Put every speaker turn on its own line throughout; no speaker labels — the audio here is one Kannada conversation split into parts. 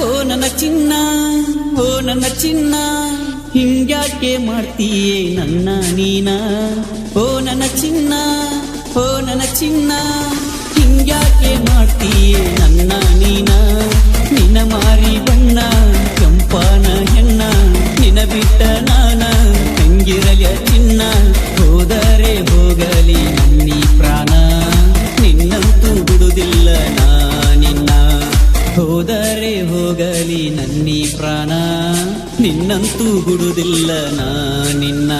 ಓ ನನ್ನ ಚಿನ್ನ, ಓ ನನ್ನ ಚಿನ್ನ, ಹಿಂಗ್ಯಾಕೆ ಮಾಡ್ತೀಯೇ ನನ್ನ ನೀನ? ಓ ನನ್ನ ಚಿನ್ನ, ಓ ನನ್ನ ಚಿನ್ನ, ಹಿಂಗ್ಯಾಕೆ ಮಾಡ್ತೀಯೇ ನನ್ನ ನೀ ಹೋಗಲಿ ನನ್ನೀ ಪ್ರಾಣ ನಿನ್ನಂತೂ ಬಿಡುವುದಿಲ್ಲ ನಾ ನಿನ್ನ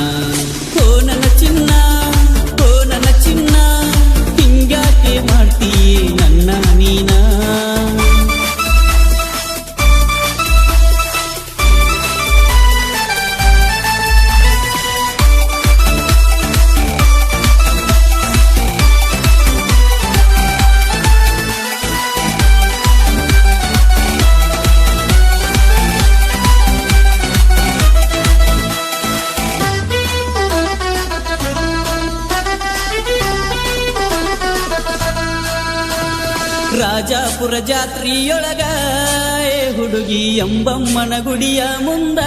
ಓ ನನ್ನ ಚಿನ್ನ ರಾಜಾಪುರ ಜಾತ್ರಿಯೊಳಗ ಹುಡುಗಿ ಎಂಬಮ್ಮನ ಗುಡಿಯ ಮುಂದ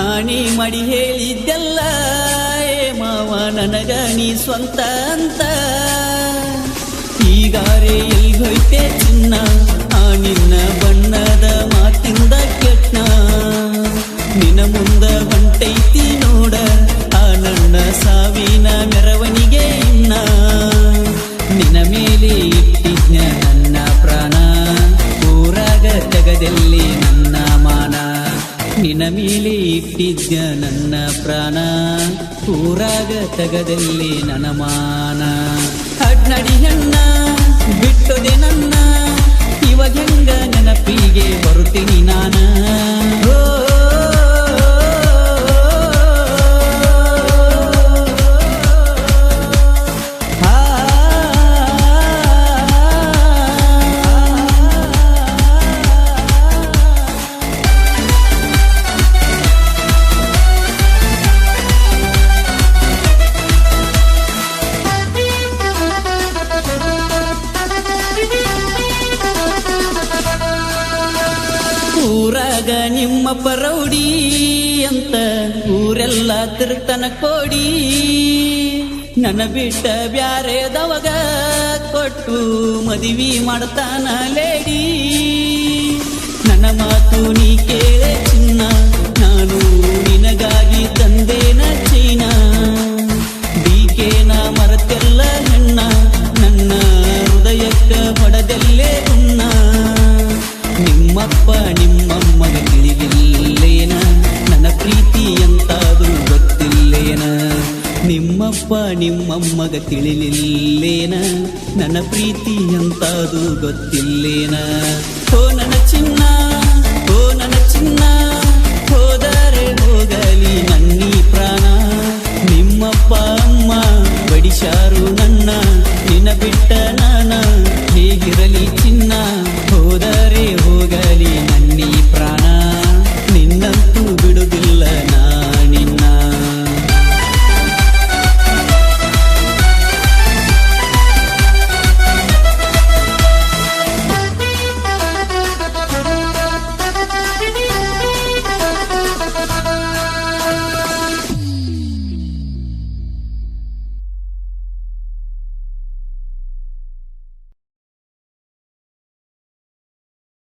ಆಣಿ ಮಡಿ ಹೇಳಿದ್ದೆಲ್ಲ ಮಾವ ನನಗ ನೀ ಸ್ವಂತ ಅಂತ. ಈಗಾರೆ ಎಲ್ಲಿ ಹೋಯ್ತೆ ಚಿನ್ನ, ಆ ನಿನ್ನ ಬಣ್ಣದ ಮಾತಿಂದ ಕೆಟ್ಟ ನಿನ್ನ ಮುಂದ ಹೊಂಟೈತಿ ನೋಡ, ಆ ನನ್ನ ಸಾವಿನ ಮೆರವಣಿಗೆ ಜಗದಲ್ಲಿ ನನ್ನ ಮಾನ. ನಿನ್ನ ಮೇಲೆ ಇಟ್ಟಿದ್ದ ನನ್ನ ಪ್ರಾಣ. ಊರಾಗ ತಗದಲ್ಲಿ ನನ್ನ ಮಾನ. ಅಡ್ನಡಿ ಹೆಣ್ಣ ಬಿಟ್ಟದೆ ನನ್ನ. ಇವಾಗ ನೆನಪಿಗೆ ಬರುತ್ತೀನಿ ನಾನ? ಊರಾಗ ನಿಮ್ಮ ಪರೌಡಿ ಅಂತ ಊರೆಲ್ಲ ತಿರ್ತನ ಕೊಡಿ. ನನ್ನ ಬಿಟ್ಟ ಬ್ಯಾರೆದವಾಗ ಕೊಟ್ಟು ಮದುವೆ ಮಾಡ್ತಾನ ಲೇಡಿ. ನನ್ನ ಮಾತು ನೀ ಕೇಳೆ ತಪ್ಪ ನಿಮ್ಮಮ್ಮಗ ತಿಳಿಲಿಲ್ಲೇನ ನನ್ನ ಪ್ರೀತಿ ಎಂತಾದು ಗೊತ್ತಿಲ್ಲೇನ ಓ ನನ್ನ ಚಿನ್ನ ಓ ನನ್ನ ಚಿನ್ನ ಹೋದ